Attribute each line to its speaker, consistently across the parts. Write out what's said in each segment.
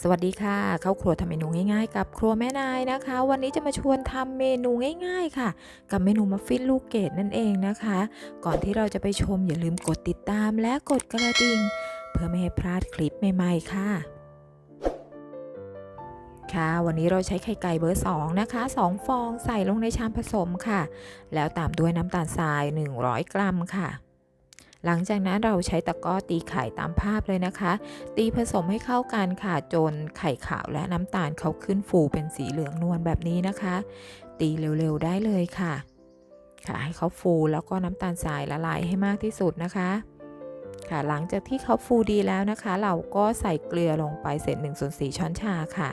Speaker 1: สวัสดีค่ะ เข้าครัวทำเมนูง่ายๆ กับครัวแม่นายนะคะ วันนี้จะมาชวนทำเมนูง่ายๆค่ะ กับเมนูมัฟฟินลูกเกดนั่นเองนะคะ ก่อนที่เราจะไปชมอย่าลืมกดติดตามและกดกระดิ่ง เพื่อไม่ให้พลาดคลิปใหม่ๆค่ะ ค่ะ วันนี้เราใช้ไข่ไก่เบอร์2นะคะ2 ฟองใส่ลงในชามผสมค่ะ แล้วตามด้วยน้ำตาลทราย 100 กรัมค่ะ หลังจากนั้นเราใช้ตะกร้อตีไข่ตามภาพเลยนะคะ ตีผสมให้เข้ากันค่ะจนไข่ขาวและน้ำตาลเขาขึ้นฟูเป็นสีเหลืองนวลแบบนี้นะคะ ตีเร็วๆได้เลยค่ะ ค่ะให้เขาฟูแล้วก็น้ำตาลทรายละลายให้มากที่สุดนะคะค่ะหลังจากที่เขาฟูดีแล้วนะคะ เราก็ใส่เกลือลงไปเศษ1ส่วน4ช้อนชาค่ะ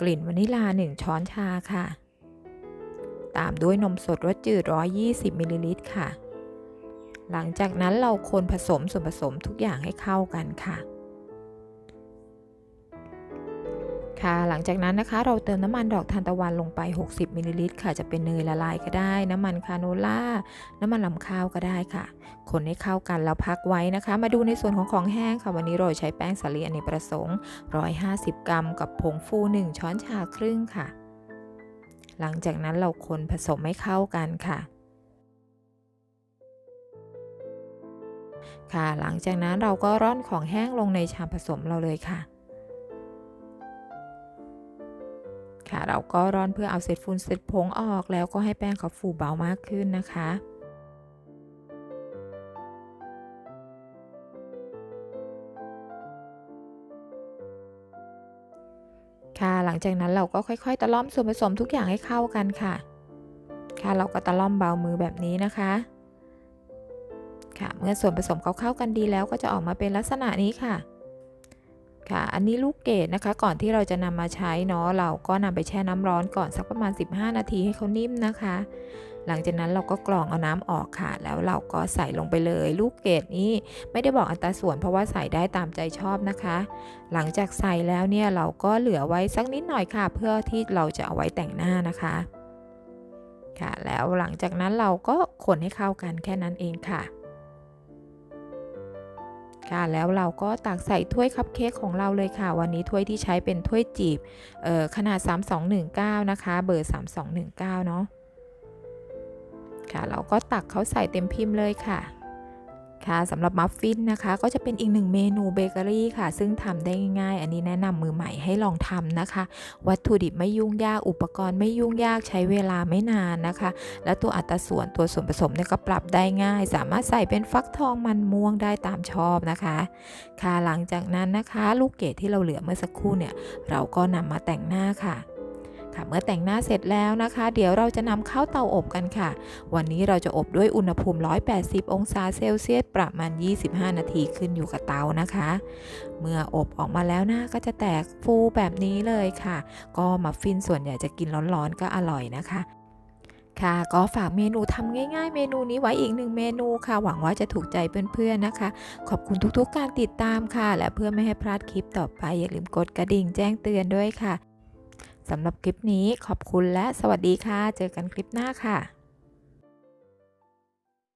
Speaker 1: กลิ่นวานิลา 1 ช้อนชาค่ะ ตามด้วยนมสดรสจืด 120มิลลิลิตรค่ะ หลังจากนั้นเราคนผสมส่วนผสมทุกอย่างให้เข้ากันค่ะ ค่ะ หลังจากนั้นนะคะเราเติมน้ำมันดอกทานตะวันลงไป 60มิลลิลิตรค่ะ จะเป็นเนยละลายก็ได้ น้ำมันคาโนล่า น้ำมันลำข้าวก็ได้ค่ะ คนให้เข้ากันแล้วพักไว้นะคะ มาดูในส่วนของของแห้งค่ะ วันนี้เราใช้แป้งสาลีอเนกประสงค์ 150 กรัม กับผงฟู 1 ช้อนชาครึ่งค่ะ หลังจากนั้นเราคนผสมให้เข้ากันค่ะ ค่ะ หลังจากนั้นเราก็ร่อนของแห้งลงในชามผสมเราเลยค่ะ ค่ะ เราก็ร่อนเพื่อเอาเศษฝุ่นเศษผงออกแล้วก็ให้แป้งเขาฟูเบามากขึ้นนะคะค่ะหลังจากนั้นเราก็ค่อยๆ ตะล่อมส่วนผสมทุกอย่างให้เข้ากันค่ะ ค่ะเราก็ตะล่อมเบามือแบบนี้นะคะ ค่ะ เมื่อส่วนผสมเขาเข้ากันดีแล้วก็จะออกมาเป็นลักษณะนี้ค่ะ ค่ะ อันนี้ลูกเกดนะคะ ก่อนที่เราจะนำมาใช้เนาะ เราก็นำไปแช่น้ำร้อนก่อนสักประมาณ 15 นาทีให้เขานิ่มนะคะ หลังจากนั้นเราก็กรองเอาน้ำออกค่ะ แล้วเราก็ใส่ลงไปเลย ลูกเกดนี้ไม่ได้บอกอัตราส่วนเพราะว่าใส่ได้ตามใจชอบนะคะ หลังจากใส่แล้วเนี่ยเราก็เหลือไว้สักนิดหน่อยค่ะ เพื่อที่เราจะเอาไว้แต่งหน้านะคะค่ะแล้วหลังจากนั้นเราก็คนให้เข้ากันแค่นั้นเองค่ะ ค่ะแล้วเราก็ตักใส่ถ้วยคัพเค้กของเราเลยค่ะ วันนี้ถ้วยที่ใช้เป็นถ้วยจีบขนาด 3219 นะคะ เบอร์ 3219 เนาะค่ะ เราก็ตักเขาใส่เต็มพิมพ์เลยค่ะ คะสำหรับมัฟฟินนะคะ ก็จะเป็นอีกหนึ่งเมนูเบเกอรี่ค่ะ ซึ่งทำได้ง่ายๆ อันนี้แนะนำมือใหม่ให้ลองทำนะคะ วัตถุดิบไม่ยุ่งยากอุปกรณ์ไม่ยุ่งยากใช้เวลาไม่นานนะคะ แล้วตัวอัตราส่วนตัวส่วนผสมเนี่ยก็ปรับได้ง่าย สามารถใส่เป็นฟักทองมันม่วงได้ตามชอบนะคะ ค่ะหลังจากนั้นนะคะ ลูกเกดที่เราเหลือเมื่อสักครู่เนี่ย เราก็นำมาแต่งหน้าค่ะ ค่ะ เมื่อแต่งหน้าเสร็จแล้วนะคะ เดี๋ยวเราจะนำเข้าเตาอบกันค่ะ วันนี้เราจะอบด้วยอุณหภูมิ 180 องศาเซลเซียสประมาณ 25 นาทีขึ้นอยู่กับเตานะคะ เมื่ออบออกมาแล้วหน้าก็จะแตกฟูแบบนี้เลยค่ะ ก็มัฟฟินส่วนใหญ่จะกินร้อนๆก็อร่อยนะคะค่ะก็ฝากเมนูทำง่ายๆ เมนูนี้ไว้อีกหนึ่งเมนูค่ะ หวังว่าจะถูกใจเพื่อนๆนะคะ ขอบคุณทุกๆการติดตามค่ะ และเพื่อไม่ให้พลาดคลิปต่อไปอย่าลืมกดกระดิ่งแจ้งเตือนด้วยค่ะ สำหรับคลิปนี้ขอบคุณและสวัสดีค่ะ เจอกันคลิปหน้าค่ะ